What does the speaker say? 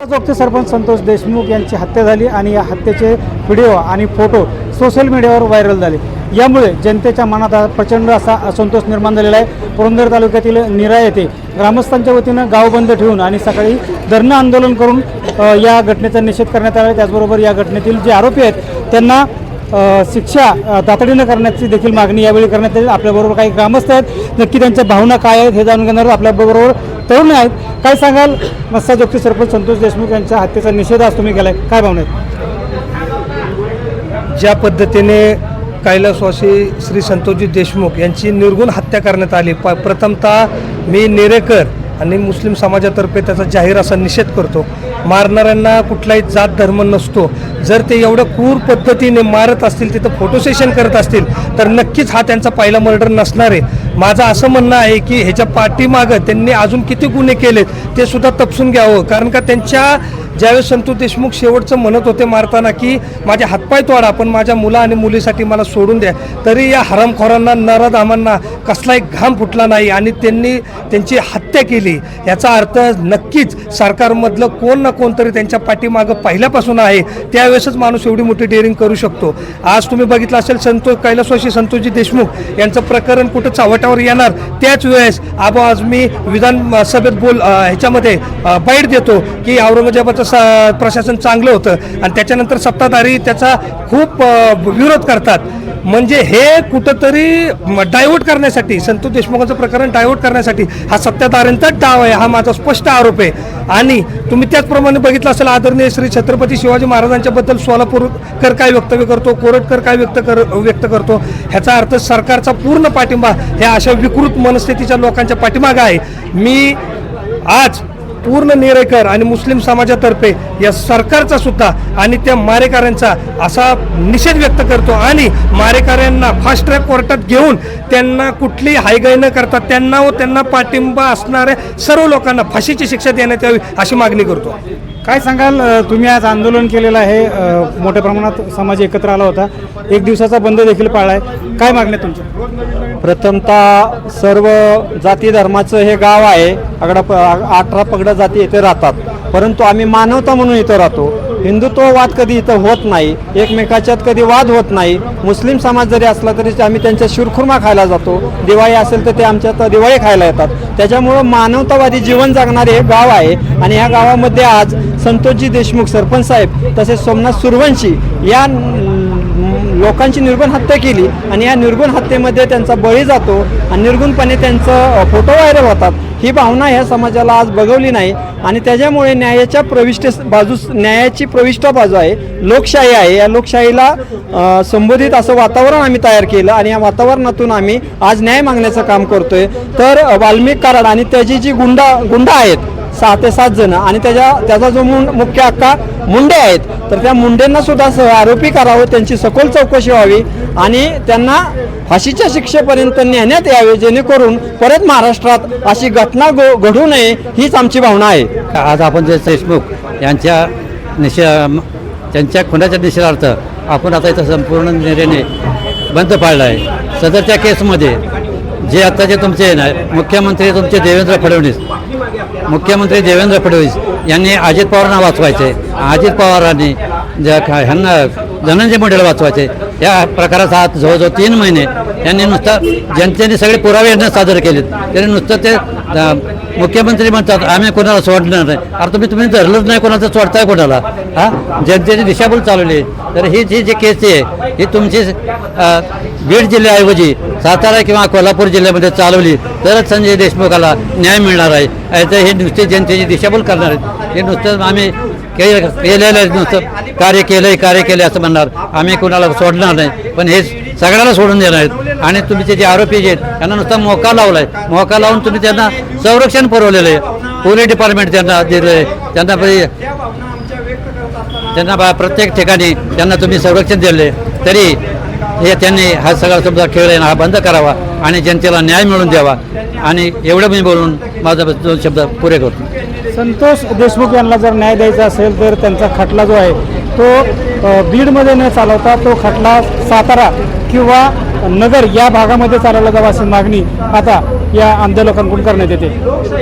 जोगचे सरपंच संतोष देशमुख यांची हत्या झाली आणि या हत्येचे व्हिडिओ आणि फोटो सोशल मीडियावर व्हायरल झाले. यामुळे जनतेच्या मनात प्रचंड असा असंतोष निर्माण झालेला आहे. पुरंदर तालुक्यातील निरा येथे ग्रामस्थांच्या वतीनं गाव बंद ठेवून आणि सकाळी धरणं आंदोलन करून या घटनेचा निषेध करण्यात आला. त्याचबरोबर या घटनेतील जे आरोपी आहेत त्यांना शिक्षा तातडीनं करण्याची देखील मागणी यावेळी करण्यात येईल. आपल्याबरोबर काही ग्रामस्थ आहेत. नक्की त्यांच्या भावना काय आहेत हे जाणून घेणार आपल्याबरोबर तरुण आहेत. काय सांगाल? मस्सा जोगचे सरपंच संतोष देशमुख यांच्या हत्येचा निषेध आज तुम्ही केलाय. काय भावना आहेत? ज्या पद्धतीने कैलासवासी श्री संतोषजी देशमुख यांची निर्गुण हत्या करण्यात आली प प्रथमतः मी नेरेकर आणि मुस्लिम समाजातर्फे त्याचा जाहीर असा निषेध करतो. मारणाऱ्यांना कुठलाही जात धर्म नसतो. जर ते एवढं क्रूर पद्धतीने मारत असतील तिथं फोटो सेशन करत असतील तर नक्कीच हा त्यांचा पहिला मर्डर नसणार आहे. माझं असं म्हणणं आहे की ह्याच्या पाठीमागं त्यांनी अजून किती गुन्हे केलेत ते सुद्धा तपसून घ्यावं. कारण का त्यांच्या ज्यावेळेस संतोष देशमुख शेवटचं म्हणत होते मारताना की माझे हातपाय तोडा पण माझ्या मुला आणि मुलीसाठी मला सोडून द्या. तरी या हरामखोरांना नराधामांना कसलाही घाम फुटला नाही आणि त्यांनी त्यांची हत्या केली. याचा अर्थ नक्कीच सरकारमधलं कोण ना कोणतरी त्यांच्या पाठीमागं पहिल्यापासून आहे. त्यावेळेसच माणूस एवढी मोठी डेअरिंग करू शकतो. आज तुम्ही बघितलं असेल संतोष कैलासवाशी संतोषजी देशमुख यांचं प्रकरण कुठं चावटावर येणार? त्याच वेळेस आबा आज मी विधान सभेत बोल ह्याच्यामध्ये बैठ बाईट देतो की औरंगजेबाचं स प्रशासन चांगलं होतं. आणि त्याच्यानंतर सत्ताधारी त्याचा खूप विरोध करतात. म्हणजे हे कुठंतरी डायव्हर्ट करण्यासाठी संतोष देशमुखांचं प्रकरण डायव्हर्ट करण्यासाठी हा सत्ताधाऱ्यांचाच डाव आहे हा माझा स्पष्ट आरोप आहे. आणि तुम्ही त्याचप्रमाणे बघितलं असेल आदरणीय श्री छत्रपती शिवाजी महाराजांच्याबद्दल सोलापूरकर काय वक्तव्य करतो कोरटकर काय व्यक्त कर व्यक्त करतो ह्याचा अर्थ सरकारचा पूर्ण पाठिंबा ह्या अशा विकृत मनस्थितीच्या लोकांच्या पाठीमागं आहे. मी आज पूर्ण निरेकर आणि मुस्लिम समाजातर्फे या सरकारचा सुद्धा आणि त्या मारेकऱ्यांचा असा निषेध व्यक्त करतो आणि मारेकऱ्यांना फास्ट ट्रॅक कोर्टात घेऊन त्यांना कुठली हायगाय न करता त्यांना व त्यांना पाठिंबा असणाऱ्या सर्व लोकांना फाशीची शिक्षा देण्यात यावी अशी मागणी करतो. काय सांगाल तुम्ही आज आंदोलन केलेलं आहे मोठ्या प्रमाणात समाज एकत्र आला होता. एक दिवसाचा बंद देखील पाळला आहे काय मागण्या तुमच्या? प्रथमतः सर्व जाती धर्माचं हे गाव आहे. अगडा प अठरा पगडा जाती इथे राहतात. परंतु आम्ही मानवता म्हणून इथं राहतो. हिंदुत्ववाद कधी इथं होत नाही एकमेकाच्यात कधी वाद होत नाही. मुस्लिम समाज जरी असला तरी आम्ही त्यांच्या शिरखुर्मा खायला जातो. दिवाळी असेल तर ते आमच्यात दिवाळी खायला येतात. त्याच्यामुळं मानवतावादी जीवन जगणारे हे गाव आहे आणि ह्या गावामध्ये आज संतोषजी देशमुख सरपंच साहेब तसेच सोमनाथ सुरवंशी या लोकांची निर्गुण हत्या केली आणि या निर्गुण हत्येमध्ये त्यांचा बळी जातो आणि निर्गुणपणे त्यांचं फोटो व्हायरल होतात. ही भावना ह्या समाजाला आज बघवली नाही. आणि त्याच्यामुळे न्यायाच्या प्रविष्ट बाजूस न्यायाची प्रविष्ठा बाजू आहे लोकशाही आहे. या लोकशाहीला संबोधित असं वातावरण आम्ही तयार केलं आणि या वातावरणातून आम्ही आज न्याय मागण्याचं काम करतोय. तर वाल्मिक कराड आणि त्याची जी गुंडा गुंडा आहेत सहा ते सात जण. आणि त्याच्या त्याचा जो मुं मुख्य हक्का मुंडे आहेत. तर त्या मुंडेंना सुद्धा सह आरोपी करावं त्यांची सखोल चौकशी व्हावी. आणि त्यांना फाशीच्या शिक्षेपर्यंत नेण्यात यावे जेणेकरून परत महाराष्ट्रात अशी घटना गो घडू नये हीच आमची भावना आहे. आज आपण जे देशमुख यांच्या निषे त्यांच्या खुनाच्या निषेधार्थ आपण आता इथं संपूर्ण निर्णय बंद पाळला आहे. सदरच्या केसमध्ये जे आत्ताचे तुमचे ना मुख्यमंत्री तुमचे देवेंद्र फडणवीस मुख्यमंत्री देवेंद्र फडणवीस यांनी अजित पवारांना वाचवायचे. अजित पवारांनी ज्या ह्यांना धनंजय मुंडेला वाचवायचे. या प्रकाराचा हात जवळजवळ तीन महिने यांनी नुसतं जनतेने सगळे पुरावे यांना सादर केलेत. त्यांनी नुसतं ते मुख्यमंत्री म्हणतात आम्ही कोणाला सोडणार नाही. अरे तुम्ही तुम्ही धरलंच नाही कोणाचं सोडताय कोणाला? हा? जनतेची दिशाभूल चालवली तर ही जी जी केस आहे ही तुमची बीड जिल्ह्याऐवजी सातारा किंवा कोल्हापूर जिल्ह्यामध्ये चालवली तरच संजय देशमुखाला न्याय मिळणार आहे. याचं हे नुसते जनतेची दिशाभूल करणार आहेत. हे नुसतं आम्ही केलं केलेलं नुसतं कार्य केलंय कार्य केलं असं म्हणणार. आम्ही कुणाला सोडणार नाही. पण हे सगळ्याला सोडून देणार आहेत. आणि तुमचे जे आरोपी जे आहेत त्यांना नुसता मोका लावलाय. मोका लावून तुम्ही त्यांना संरक्षण पुरवलेलं आहे. पोलीस डिपार्टमेंट त्यांना दिलं आहे. त्यांना त्यांना बा- प्रत्येक ठिकाणी त्यांना तुम्ही संरक्षण दिले तरी हे त्यांनी हा सगळा समजा खेळ आहे ना हा बंद करावा आणि जनतेला न्याय मिळवून द्यावा. आणि एवढं मी बोलून माझा दोन शब्द पुरे करतो. संतोष देशमुख यांना जर न्याय द्यायचा असेल तर त्यांचा खटला जो आहे तो बीडमध्ये न चालवता तो खटला सातारा किंवा नगर या भागामध्ये चालवला जावा अशी मागणी आता या आंदोलकांकडून करण्यात येते.